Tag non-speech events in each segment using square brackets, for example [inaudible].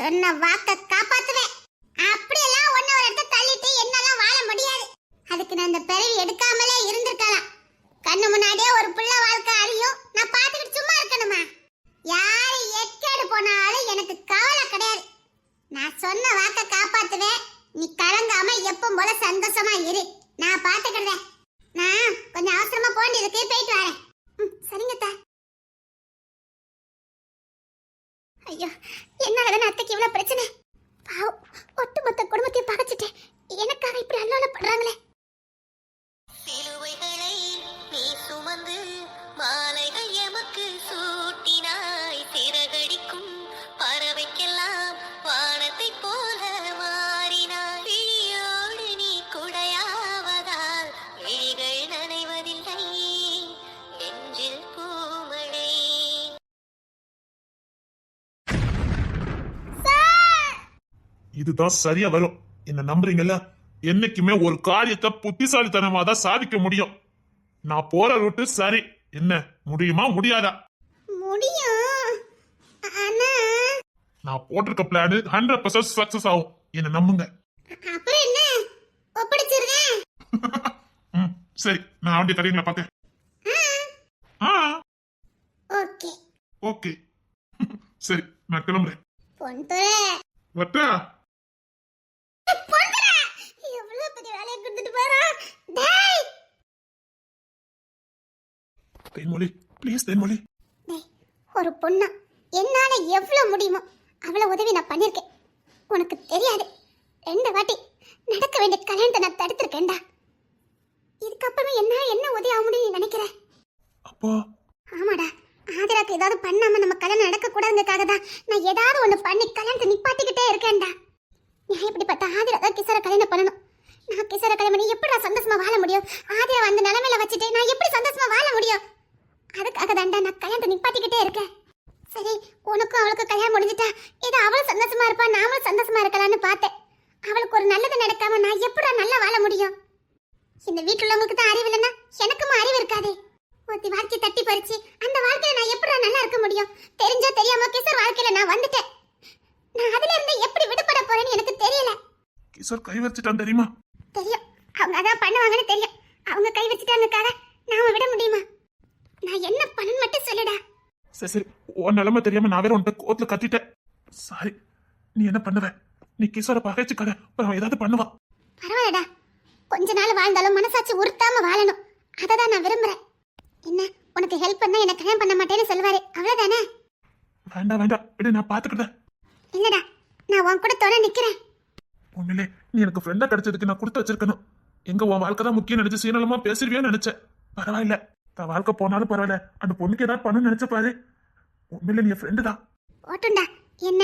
சொன்ன வாக்க காப்பாத்துவேன். அப்படியெல்லாம் ஒன்ன ஒரு இடத்த தள்ளிட்டு என்னால வாழ முடியாது. அதுக்கு நான் இந்த பிறவி எடுக்காமல் இருந்திருக்கலாம் கண்ணு முன்னாடியே ஒரு புள்ள வாழ்க்கை அழியும் நான் பார்த்துக்கிட்டு சும்மா இருக்கணுமா யாரு எக்கேடு போனாலும் எனக்கு கவலை கிடையாது நான் சொன்ன வாக்க காப்பாத்துவேன் நீ கலங்காம எப்பவும் போல சந்தோஷமா இரு நான் பாத்துக்கிறேன் நான் கொஞ்சம் அவசரமா போண்டிருக்கு போயிட்டு வரேன் ம், சரிங்க அத்தை. ஐயோ என்னாலதான் அத்தைக்கு இவ்வளவு பிரச்சனை? பாவம் ஒட்டுமொத்த குடும்பத்தையும் பகைச்சிட்டு எனக்காக இப்படி அல்லோலப்படுறாங்களே சிலுவைகளை இதுதான் சரியா வரும். என்ன நம்புறீங்கல்ல? என்னைக்குமே ஒரு காரியத்தை புத்திசாலித்தனமா தான் சாதிக்க முடியும். நான் போற ரூட்டு சரி. என்ன முடியுமா முடியாதா? முடியும். நான் போட்டிருக்க பிளான் ஹண்ட்ரட் பர்சன்ட் சக்சஸ் ஆகும். என்ன நம்புங்க. அப்புறம் என்ன? ஒப்படைச்சிருக்கேன் [laughs] ம் சரி. நான் வண்டி தரீங்களா ஆ. ஓகே. ஓகே. [laughs] சரி நான் கிளம்புறேன். வட்டா பொன்துறை எவ்வளவு பெரிய வேலையை கொடுத்துட்டு போறா டேய் தேன்மொழி. ப்ளீஸ் தேன்மொழி. ஒரு பொண்ணா. என்னால எவ்வளவு முடியுமோ அவ்வளவு உதவி நான் பண்ணிருக்கேன். உனக்கு தெரியாது. ரெண்டு வாட்டி நடக்க வேண்டிய கல்யாணத்தை நான் தடுத்திருக்கேன்டா. இதுக்கப்புறமே என்ன என்ன உதவி ஆக முடியும் நீ நினைக்கிற? அப்போ. ஆமாடா. ஆதிராக்கு ஏதாவது பண்ணாம நம்ம கல்யாணம் நடக்க கூடாதுங்கிறதுக்காக தான் நான் ஏதாவது ஒண்ணு பண்ணி கல்யாணத்தை நிப்பாட்டிக்கிட்டே இருக்கேன்டா. நான் இப்படிப்பட்ட ஆதிரா தான் கிசர கல்யாணம் பண்ணணும்? நான் கிசர கல்யாணம் பண்ணி எப்படி நான் சந்தோஷமா வாழ முடியும்? ஆதிரா வந்து நிலைமையில வச்சுட்டு நான் எப்படி சந்தோஷமா வாழ முடியும்? அதுக்காக தான்டா நான் கல்யாணத்தை நிப்பாட்டிக்கிட்டே இருக்கேன். சரி உனக்கும் அவளுக்கும் கல்யாணம் முடிஞ்சிட்டா ஏதோ அவளும் சந்தோஷமா இருப்பா நாமளும் சந்தோஷமா இருக்கலாம்னு பார்த்தேன். அவளுக்கு ஒரு நல்லது நடக்காம நான் எப்படா நல்லா வாழ முடியும்? இந்த வீட்டுல உள்ளவங்களுக்கு தான் அறிவு இல்லைன்னா எனக்கும் அறிவு இருக்காதே? ஒருத்தி வாழ்க்கை தட்டி பறிச்சு அந்த வாழ்க்கையில நான் எப்படி நல்லா இருக்க முடியும்? தெரிஞ்சோ தெரியாம கிசர் வாழ்க்கையில நான் வந்துட்டேன். நான் அதுல இருந்து எப்படி விடுபட போறேன்னு எனக்கு தெரியல. கிஷோர் கை வச்சுட்டான் தெரியுமா? தெரியும். அவங்க அதான் பண்ணுவாங்கன்னு தெரியும். அவங்க கை வச்சுட்டாங்கக்காக நாம விட முடியுமா? நான் என்ன பண்ணணும் மட்டும் சொல்லுடா. சரி சரி. உன் நிலைமை தெரியாம நான் வேற உன்கிட்ட கோத்துல கத்திட்டேன். சாரி நீ என்ன பண்ணுவ? நீ கிஷோரை பகைச்சுக்காத. அவன் ஏதாவது பண்ணுவான் பரவாயில்லடா. கொஞ்ச நாள் வாழ்ந்தாலும் மனசாட்சி உறுத்தாம வாழணும். அதை தான் நான் விரும்புறேன். என்ன உனக்கு ஹெல்ப் பண்ணா என்ன கல்யாணம் பண்ண மாட்டேன்னு சொல்லுவாரு. அவ்வளவுதானே? வேண்டாம் வேண்டாம். விடு நான் பாத்துக்கிட்டேன் இல்லடா நான் உன் கூட தொட நிக்கிறேன். உண்மையிலே நீ எனக்கு ஃப்ரெண்டா கிடைச்சதுக்கு நான் கொடுத்து வச்சிருக்கணும். எங்க உன் வாழ்க்கை தான் முக்கியம் நினைச்சு சீனலமா பேசிருவியோன்னு நினைச்சேன். பரவாயில்ல. தன் வாழ்க்கை போனாலும் பரவாயில்ல. அந்த பொண்ணுக்கு ஏதாவது பண்ணு நினைச்ச பாரு. உண்மையில நீ ஃப்ரெண்டு தான். ஓட்டுண்டா என்ன?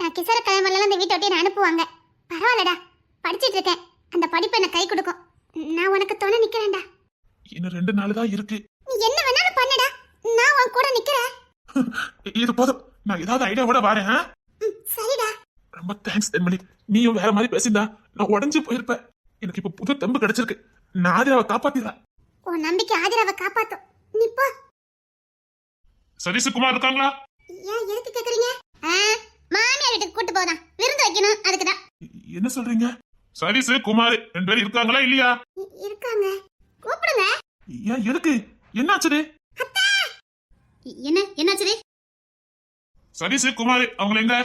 நான் கிசர கிழமெல்லாம் இந்த வீட்டை விட்டு அனுப்புவாங்க. பரவாயில்லடா. படிச்சிட்டு இருக்கேன். அந்த படிப்பு எனக்கு கை கொடுக்கும். நான் உனக்கு துணை நிக்கிறேன்டா. இன்னும் ரெண்டு நாள் தான் இருக்கு. நீ என்ன வேணாலும் பண்ணுடா. நான் உன் கூட நிக்கிறேன். [laughs] இது போதும். நான் ஏதாவது ஐடியாவோட வரேன் சரிடா. ரொம்ப தேங்க்ஸ் தென்மணி. நீயும் வேற மாதிரி பேசியிருந்தா நான் உடஞ்சு போயிருப்பேன். எனக்கு இப்ப புது தெம்பு கிடைச்சிருக்கு. நான் ஆதிராவை காப்பாத்திடுறேன் உன் நம்பிக்கை ஆதிராவை காப்பாத்தும். நீ போ. சதீஷ் இருக்காங்களா? ஏன் எதுக்கு கேக்குறீங்க? மாமியார் வீட்டுக்கு கூட்டு போதான் விருந்து வைக்கணும். அதுக்கு தான். என்ன சொல்றீங்க? சதீஷ் குமார் ரெண்டு பேரும் இருக்காங்களா இல்லையா? இருக்காங்க. கூப்பிடுங்க. ஏன் எதுக்கு? என்னாச்சுது? என்ன? என்னாச்சு சதீஷ் குமார் அவங்கள எங்க?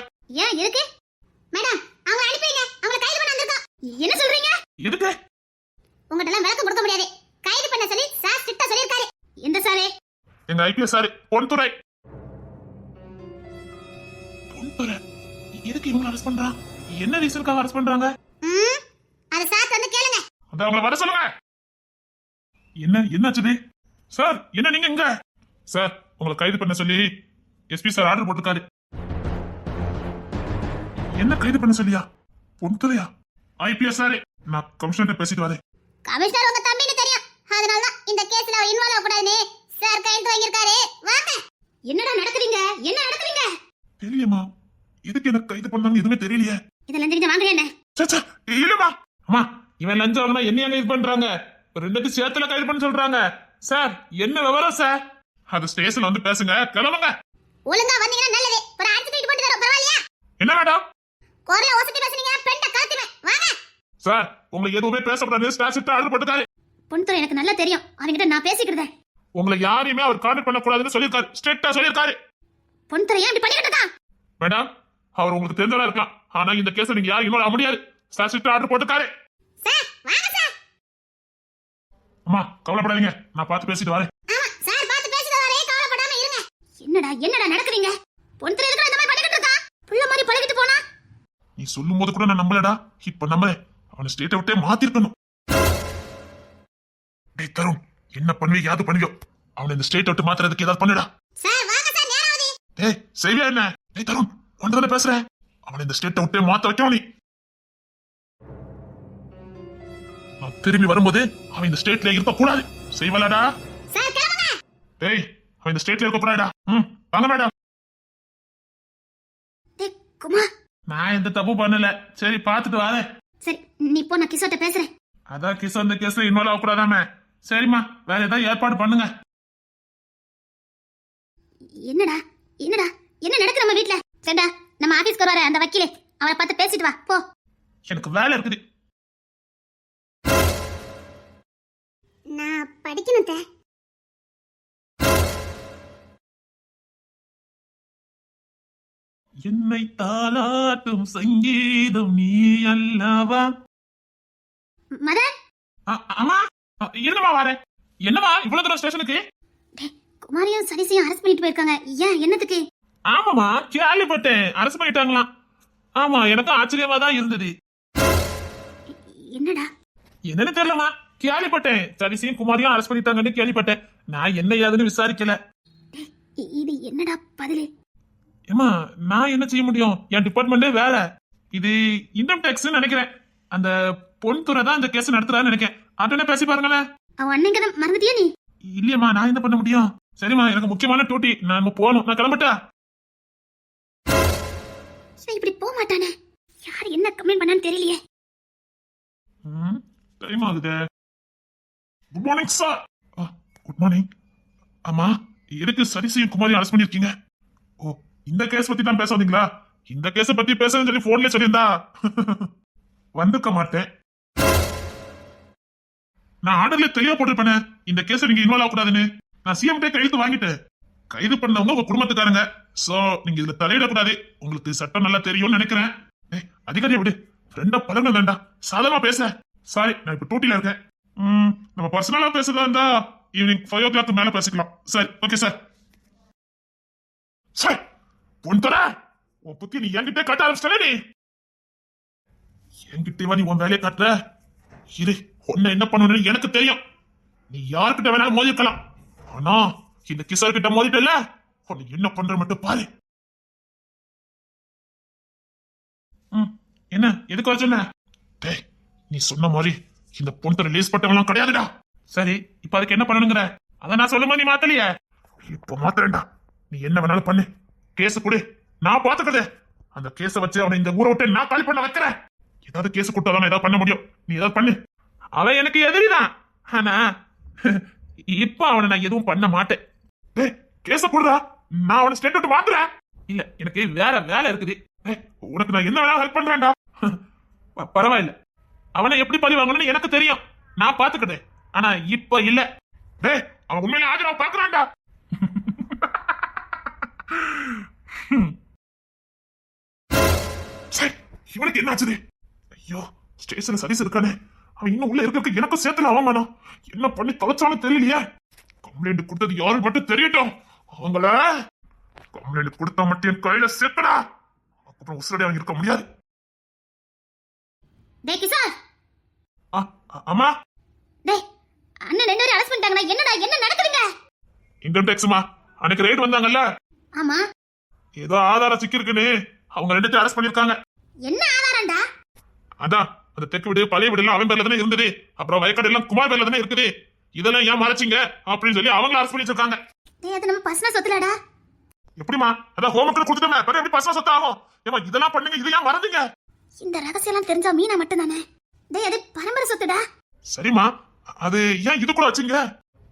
ஏன் இருக்கு மேடம் அவங்க அனுப்பிங்க அவங்கள கைது பண்ண வந்திருக்கோம். என்ன சொல்றீங்க? எதுக்கு உங்ககிட்ட எல்லாம் விளக்கம் கொடுக்க முடியாது கைது பண்ண சொல்லி சார் ஸ்ட்ரிக்ட்டா சொல்லிருக்காரு எந்த சாரே எங்க ஐபிஎஸ் சார் பொன்துறை. பொன்துறை? எதுக்கு இவங்க அரெஸ்ட் பண்றான் என்ன ரீசனுக்காக அரெஸ்ட் பண்றாங்க? ம் அது சார் வந்து கேளுங்க. அந்த அவங்கள வர சொல்லுங்க. என்ன என்னாச்சுது சார் என்ன நீங்க இங்க? சார் உங்களை கைது பண்ண சொல்லி எஸ்பி சார் ஆர்டர் போட்டிருக்காரு. என்ன கைது பண்ண சொல்லியா? பொன்துறையா? ஐபிஎஸ் சார் நான் கமிஷனர் பேசிட்டு வரேன். கமிஷனர் உங்க தம்பின்னு தெரியும். அதனால தான் இந்த கேஸ்ல அவர் இன்வால்வ் ஆக கூடாதுன்னு சார் கையெழுத்து வாங்கியிருக்காரு. வாங்க. என்னடா நடக்குறீங்க? என்ன நடக்குறீங்க? தெரியலையம்மா. எதுக்கு எனக்கு கைது பண்ணாங்க எதுவுமே தெரியலையே. இதெல்லாம் தெரிஞ்சு வாங்குறேன் என்ன? ச்சே, ச்சே, இல்லம்மா. அம்மா இவன் லஞ்சம் வாங்கினா என்னைய கைது பண்றாங்க? ரெண்டுக்கு சேர்த்துல கைது பண்ண சொல்றாங்க. சார் என்ன விவரம் சார்? அது ஸ்டேஷன்ல வந்து பேசுங்க. கிளம்புங்க. ஒழுங்கா வந்தீங்கன்னா நல்லது. ஒரு அடிச்சு தூக்கிட்டு போட்டு தரோம் பரவாயில்லையா? என்ன மேடம்? குரல ஒசத்தி பேசுறீங்க. பெண்ட கழுத்துவேன் வாங்க. சார் உங்களுக்கு எதுவுமே பேசக்கூடாது ஸ்டாசிட் ஆர்டர் போட்டுக்காரு பொண்ணுத்துறை எனக்கு நல்லா தெரியும். அவங்கிட்ட நான் பேசிக்கிட்டேன் உங்களை யாரையுமே அவர் கான்டாக்ட் பண்ணக்கூடாதுன்னு சொல்லியிருக்காரு. ஸ்ட்ரிக்டா சொல்லியிருக்காரு. பொண்ணுத்துறை ஏன் இப்படி இருக்கான் மேடம் அவர் உங்களுக்கு தெரிஞ்சதா இருக்கலாம். ஆனா இந்த கேஸ் நீங்க யாரும் இன்வால்வ் முடியாது ஸ்டாசிட் ஆர்டர் போட்டுக்காரு சார் வாங்க சார் அம்மா கவலைப்படாதீங்க. நான் பார்த்து பேசிட்டு வரேன். ஆமா சார் பார்த்து பேசிட்டு வரே கவலைப்படாம இருங்க. என்னடா என்னடா நடக்குறீங்க? பொண்ணுத்துறை எதுக்கு இந்த மாதிரி புள்ள மாதிரி பழகிட்டு போனா? நீ சொல்லும் போது கூட நான் நம்பலடா. இப்ப நம்புறேன். அவனை ஸ்டேட்டை விட்டே மாத்திருக்கணும். டேய் தருண். என்ன பண்ணுவீங்க யாது பண்ணுவியோ? அவனை இந்த ஸ்டேட்டை விட்டு மாத்துறதுக்கு ஏதாவது பண்ணுடா. டேய் செய்வியா என்ன? டேய் தருண் ஒன்றதானே பேசுறேன் அவனை இந்த ஸ்டேட்டை விட்டே மாத்த வைக்கணும் நீ. நான் திரும்பி வரும்போது அவன் இந்த ஸ்டேட்ல இருக்க கூடாது. செய்வலடா டேய் அவன் இந்த ஸ்டேட்ல இருக்க கூடாதுடா. ம் வாங்க மேடம் நான் எந்த தப்பு பண்ணல. சரி பார்த்துட்டு வரேன். சரி நீ போ நான் கிஷோட்ட பேசுறேன். அதான் கிஸ் அந்த கேஸ்ல இன்வால்வ் ஆகக்கூடாதாமே. சரிம்மா வேற ஏதாவது ஏற்பாடு பண்ணுங்க. என்னடா என்னடா என்ன நடக்குது நம்ம வீட்ல? சரிடா நம்ம ஆபீஸ்க்கு வர அந்த வக்கீலே அவரை பார்த்து பேசிட்டு வா போ. எனக்கு வேலை இருக்குது. நான் படிக்கணும் தே. என்னை தாளாட்டும் சங்கீதம் நீ அல்லவா? மதன் அ- என்னம்மா வரேன். என்னம்மா இவ்வளவு தூரம் ஸ்டேஷனுக்கு? குமாரியும் சதீஷையும் அரெஸ்ட் பண்ணிட்டு போயிருக்காங்க. ஏன் என்னத்துக்கு? ஆமாமா கேள்விப்பட்டேன். அரசு பண்ணிட்டாங்களாம். ஆமா எனக்கும் ஆச்சரியமா தான் இருந்தது. என்னடா? என்னன்னு தெரியலமா கேள்விப்பட்டேன். சரிசியும் குமாரியும் அரசு பண்ணிட்டாங்கன்னு கேள்விப்பட்டேன். நான் என்ன ஏதுன்னு விசாரிக்கல. இது என்னடா பதிலு? ஏமா நான் என்ன செய்ய முடியும்? என் டிபார்ட்மெண்டே வேற இது இன்கம் டேக்ஸ் நினைக்கிறேன். அந்த பொன்துறை தான் இந்த கேஸ் நடத்துறான்னு நினைக்கிறேன். அட்டனே பேசி பாருங்களேன். அவன் அண்ணன் கதை மறந்துட்டியா நீ? இல்லையம்மா நான் என்ன பண்ண முடியும்? சரிம்மா எனக்கு முக்கியமான டியூட்டி நான் போகணும். நான் கிளம்பட்டா? சரி இப்படி போக மாட்டானே. யார் என்ன கம்ப்ளைண்ட் பண்ணான்னு தெரியலையே. டைம் ஆகுது. Good morning sir good morning ஆமா எதுக்கு சரிசியும் குமாரி அரெஸ்ட் பண்ணிருக்கீங்க ஓ இந்த கேஸ் பத்தி தான் பேச வந்தீங்களா இந்த கேஸ பத்தி பேசுறேன்னு சொல்லி போன்ல சொல்லியிருந்தா? [laughs] வந்திருக்க மாட்டேன். நான் ஆர்டர்ல தெளிவா போட்டிருப்பேனே. இந்த கேஸ் நீங்க இன்வால்வ் ஆகக்கூடாதுன்னு. நான் சிஎம் கையெழுத்து வாங்கிட்டேன். கைது பண்ணவங்க உங்க குடும்பத்துக்காரங்க. சோ நீங்க இதுல தலையிடக்கூடாது. உங்களுக்கு சட்டம் நல்லா தெரியும்னு நினைக்கிறேன். ஏய் அதிகாரியை விடு. ரெண்டா பழங்க வேண்டாம் சாதமா பேச. சாரி நான் இப்ப டூட்டில இருக்கேன். ம், நம்ம பர்சனலா பேசுறதா இருந்தா ஈவினிங் ஃபைவ் ஓ கிளாக் மேல பேசிக்கலாம். சரி ஓகே சார் சார் பொன்தர உன் புத்தி நீ என்கிட்ட காட்ட ஆரம்பிச்சிட்டே நீ. என்கிட்ட நீ உன் வேலையை காட்டுற. இரு. உன்னை என்ன பண்ணணும்னு எனக்கு தெரியும். நீ யாருக்கிட்ட வேணாலும் மோதிக்கலாம் ஆனா இந்த கிசார் கிட்ட மோதிட்டல உன்னை என்ன பண்ற மட்டும் பாரு. என்ன? எதுக்கு வர சொன்ன? டேய் நீ சொன்ன மாதிரி இந்த பொண்ணு ரிலீஸ் பண்ணவெல்லாம் கிடையாதுடா. சரி இப்ப அதுக்கு என்ன பண்ணணுங்கிற? அத நான் சொல்லுமா நீ மாத்தலையே? இப்ப மாத்துறேன்டா. நீ என்ன வேணாலும் பண்ணு. கேஸ் கொடு. நான் பாத்துக்கிறது. அந்த கேஸ வச்சு அவனை இந்த ஊரை விட்டு நான் காலி பண்ண வைக்கிறேன். ஏதாவது கேஸ் கொடுத்தாதான் ஏதாவது பண்ண முடியும். நீ ஏதாவது பண்ணு. அவன் எனக்கு எதிரிதான். ஆனா இப்ப அவனை நான் எதுவும் பண்ண மாட்டேன். கேச கேஸ நான் அவனை ஸ்டேட் விட்டு வாங்குறேன். இல்ல எனக்கு வேற வேலை இருக்குது. உனக்கு நான் என்ன வேணாலும் ஹெல்ப் பண்றேன்டா. பரவாயில்ல. அவனை எப்படி பழி வாங்கணும்னு எனக்கு தெரியும். நான் பாத்துக்கிட்டேன் ஆனா இப்ப இல்ல. டே அவன் உண்மையில ஆஜரா பாக்குறான்டா இவனுக்கு என்ன ஆச்சுது ஐயோ ஸ்டேஷன் சர்வீஸ் இருக்கானே இன்னும் உள்ள இருக்கிறதுக்கு எனக்கும் சேர்த்துல அவமானம் என்ன பண்ணி தொலைச்சாலும் தெரியலையே. கம்ப்ளைண்ட் கொடுத்தது யாரு மட்டும் தெரியட்டும். அவங்கள கம்ப்ளைண்ட் கொடுத்தா மட்டும் என் கையில சேர்க்கடா. அப்புறம் உசுரடி அவங்க இருக்க முடியாது. டேய் ஆ, அம்மா. டேய் அண்ணன் ரெண்டு பேரும் அரெஸ்ட் பண்ணிட்டாங்கடா. என்னடா என்ன நடக்குதுங்க? இன்கம் டேக்ஸ்மா அன்னைக்கு ரைடு வந்தாங்கல்ல? ஆமா. ஏதோ ஆதாரம் சிக்கிருக்குன்னு அவங்க ரெண்டு பேரும் அரெஸ்ட் பண்ணிருக்காங்க என்ன ஆதாரம்டா? அதான் அந்த தெற்கு வீடு பழைய வீடு எல்லாம் அவன் பேர்ல தானே இருந்தது. அப்புறம் வயக்காடு எல்லாம் குமார் பேர்ல தானே இருக்குது. இதெல்லாம் ஏன் மறைச்சிங்க? அப்படின்னு சொல்லி அவங்கள அரெஸ்ட் பண்ணி வச்சிருக்காங்க. டேய் அது நம்ம பர்சனல் சொத்துலடா. எப்படிமா அதான் ஹோம்ஒர்க் கொடுத்துட்டோமே. பிறகு எப்படி பசங்க சொத்து ஆகும்? ஏமா இதெல்லாம் பண்ணுங்க இது ஏன் மறந்தீங்க? இந்த ரகசியம்லாம் தெரிஞ்சா மீனா மட்டும் தானே டேய் அது பரம்பரை சொத்துடா. சரிம்மா. அது ஏன் இது கூட வச்சீங்க?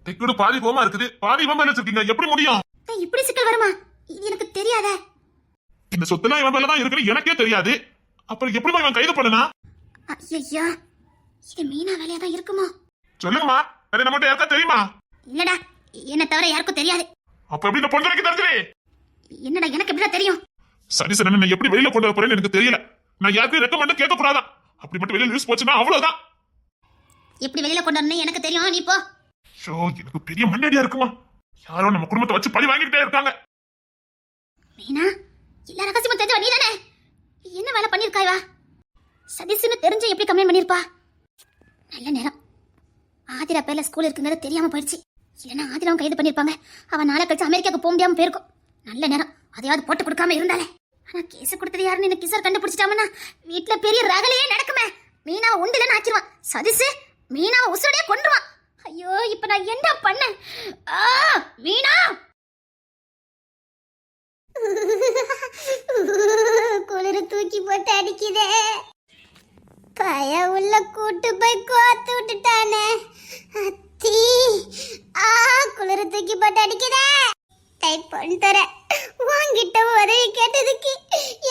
தெற்கு வீடு பாதி கோமா இருக்குது. பாதி இவன் மேல வச்சிருக்கீங்க. எப்படி முடியும்? டேய் இப்படி சிக்கல் வருமா? இது எனக்கு தெரியாதே. இந்த சொத்துலாம் இவன் மேல தான் இருக்குன்னு எனக்கே தெரியாது. அப்புறம் எப்படிமா இவன் கைது பண்ணனா? ஐயோ இது மீனா வேலையா தான் இருக்குமோ? சொல்லுங்கம்மா அது நம்மகிட்ட யாருக்கா தெரியுமா? இல்லடா என்ன தவிர யாருக்கும் தெரியாது. அப்ப எப்படி இந்த பொண்ணு தெரிஞ்சது? என்னடா எனக்கு எப்படிடா தெரியும்? சரி சார் நான் எப்படி வெளியில கொண்டு வர போறேன்னு எனக்கு தெரியல. நான் யாருக்கும் ரெக்கமெண்ட் கேட்க கூடாதான் அப்படி மட்டும் வெளியில நியூஸ் போச்சுன்னா அவ்வளவுதான். எப்படி வெளியில கொண்டு வரணும் எனக்கு தெரியும் நீ போ. ஷோ எனக்கு பெரிய மண்ணடியா இருக்குமா? யாரோ நம்ம குடும்பத்தை வச்சு பழி வாங்கிட்டே இருக்காங்க. மீனா எல்லா ரகசியமும் தெரிஞ்சவ நீ தானே என்ன வேலை பண்ணிருக்காய் வா சதீஷ்னு தெரிஞ்சு எப்படி கம்ப்ளைண்ட் பண்ணிருப்பா? நல்ல நேரம். ஆதிரா பேர்ல ஸ்கூல் இருக்குங்கிறது தெரியாம போயிடுச்சு. இல்லைன்னா ஆதிராவும் கைது பண்ணிருப்பாங்க. அவன் நாளை கழிச்சு அமெரிக்காவுக்கு போக முடியாம போயிருக்கும். நல்ல நேரம். அதையாவது போட்டு கொடுக்காம இருந்தாலே. ஆனா கேஸ் கொடுத்தது யாருன்னு இந்த கிசார் கண்டுபிடிச்சிட்டாமன்னா? வீட்டுல பெரிய ரகலையே நடக்குமே. மீனாவை உண்டுலன்னு ஆக்கிடுவான் சதீஷ் மீனாவை உசுரடியே கொண்டுருவான் ஐயோ இப்ப நான் என்ன பண்ணேன்? ஆ மீனா! குளிர தூக்கி போட்டு அடிக்குதே. பய உள்ள கூட்டு போய் கோத்து விட்டுட்டானே. அத்தி ஆ குளிர தூக்கி போட்டு அடிக்கிறே டைப் பண்ணித்தர வாங்கிட்ட உதவி கேட்டதுக்கு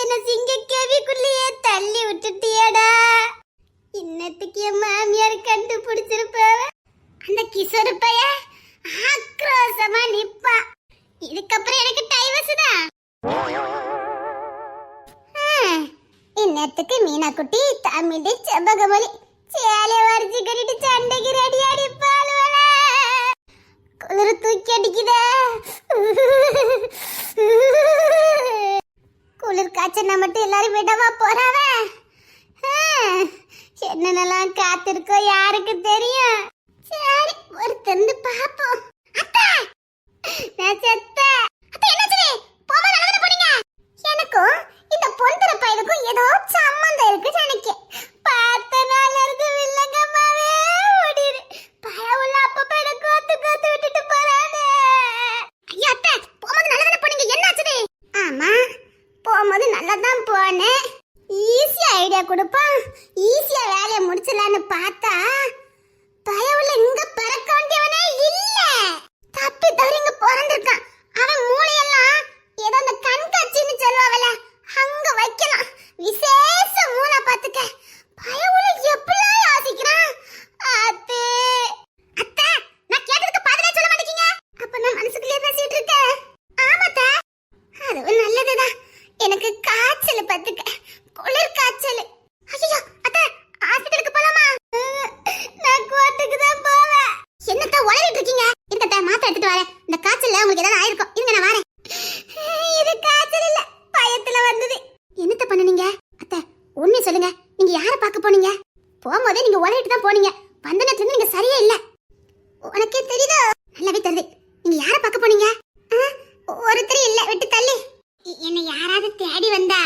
என்ன சிங்க கேவிக்குள்ளேயே தள்ளி விட்டுட்டியடா. இன்னத்துக்கு என் மாமியார் கண்டுபிடிச்சிருப்பவ. அந்த கிசோரு பையன் செம்பகமொழி சேலை வரிச்சு கட்டிட்டு சண்டைக்கு ரெடி அடிப்பாளுவல குளிர் தூக்கி அடிக்குதே. குளிர் காய்ச்சல் மட்டும் எல்லாரும் விடவா போறாவ? என்னென்னலாம் காத்திருக்கோ யாருக்கு தெரியும்? சரி ஒரு திறந்து பாப்போம் அத்தா நான் செத்தேன் என்னாச்சு? போமா நடந்து போனீங்க. எனக்கும் இந்த பொந்தர பையனுக்கும் ஏதோ சம்மந்தம் இருக்குன்னு நினைக்கேன் பார்த்த நாள்ல இருந்து வில்லங்கம்மாவே ஓடிடு பயவுள்ள அப்ப பையனை கோத்து கோத்து விட்டுட்டு போறானே ஐயா அத்தை போகும்போது நல்லதானே போனீங்க என்னாச்சு ஆமா போகும்போது நல்லா தான் போனேன் ஈஸியா ஐடியா கொடுப்பான் ஈஸியா பார்த்தா பயவுள்ள இங்க பிறக்க வேண்டியவனே இல்ல தப்பி தவறி இங்க பிறந்திருக்கான் அவன் மூளையெல்லாம் ஏதோ அந்த கண்காட்சின்னு சொல்லுவாங்கல்ல அங்க வைக்கலாம் விசேஷ மூளை பாத்துக்க பயவுள்ள எப்படிலாம் யோசிக்கிறான் அத்தே அத்தை நான் கேட்டதுக்கு பதிலே சொல்ல மாட்டேங்க அப்ப நான் மனசுக்குள்ளே பேசிட்டு இருக்கேன் ஆமாத்தா அதுவும் நல்லதுதான் எனக்கு காய்ச்சல் பத்துக்க குளிர் காய்ச்சல் ஐயோ அத்தை ஹாஸ்பிட்டலுக்கு போலாமா நான் கோர்ட்டுக்கு தான் போவேன் என்னத்த உளறிட்டு இருக்கீங்க இருக்கத்த மாத்திரை எடுத்துட்டு வரேன் இந்த உங்களுக்கு ஏதாவது ஆயிருக்கும். இருங்க நான் வரேன். இது காய்ச்சல் இல்ல. பயத்துல வந்தது. என்னத்த பண்ணுனீங்க? அத்தை உண்மை சொல்லுங்க. நீங்க யார பார்க்க போனீங்க? போகும்போதே நீங்க உலகிட்டு தான் போனீங்க. வந்த நேரத்துல இருந்து நீங்க சரியே இல்ல. உனக்கே தெரியுதோ? நல்லாவே தெரியுது. நீங்க யார பார்க்க போனீங்க? ஒருத்தர் இல்ல. விட்டு தள்ளி. என்ன என்னை யாராவது தேடி வந்தா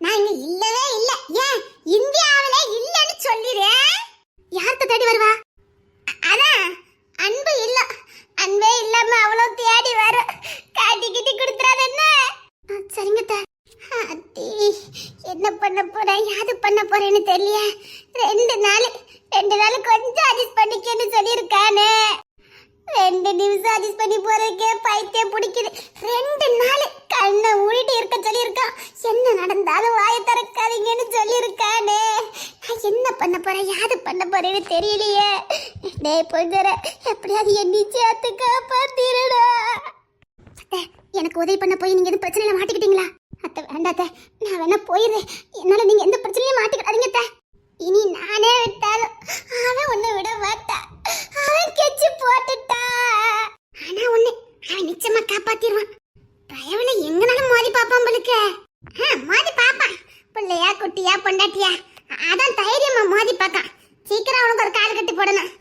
நான் இங்க இல்லவே இல்ல. ஏன்? இந்தியாவிலே இல்லன்னு சொல்லிடுறேன் யார்த்த தேடி வருவா அ- அதான் அன்பு இல்ல அன்பே இல்லாம அவ்வளோ தேடி வரும் காட்டி கிட்டி கொடுத்துறாது என்ன ஆ, சரிங்க அத்தை. அத்தி என்ன பண்ண போறேன் யாது பண்ண போறேன்னு தெரியல ரெண்டு நாள் ரெண்டு நாள் கொஞ்சம் அட்ஜஸ்ட் பண்ணிக்கன்னு சொல்லியிருக்கானே. ரெண்டு நிமிஷம் அட்ஜஸ்ட் பண்ணி போறதுக்கே பைத்தியம் பிடிக்குது. ரெண்டு நாள் கண்ணை ஊடிட்டு இருக்க சொல்லியிருக்கான். என்ன நடந்தாலும் வாயை திறக்காதீங்கன்னு சொல்லியிருக்கானே. நான் என்ன பண்ண போறேன் யாது பண்ண போறேன்னு தெரியலையே. டேய் பொஞ்சர எப்படியாவது என் நிச்சயத்தை காப்பாத்திரடா. எனக்கு உதவி பண்ண போய் நீங்க எதுவும் பிரச்சனையில மாட்டிக்கிட்டீங்களா? அத்தை வேண்டாத்த நான் வேணா போயிடுறேன். என்னால் நீங்கள் எந்த பிரச்சனையும் மாட்டிக்கிடாதீங்க அத்தை. இனி நானே விட்டாலும் அவன் ஒன்று விட மாட்டா அவன் கெச்சு போட்டுட்டா ஆனா ஒன்று அவன் நிச்சயமா காப்பாத்திடுவான். பயவனை எங்கனாலும் மோதி பாப்பான் பலுக்க. மோதி பாப்பான் பிள்ளையா குட்டியா பொண்டாட்டியா. அதான் தைரியமா மோதி பார்க்கான். சீக்கிரம் அவனுக்கு ஒரு கால் கட்டி போடணும்.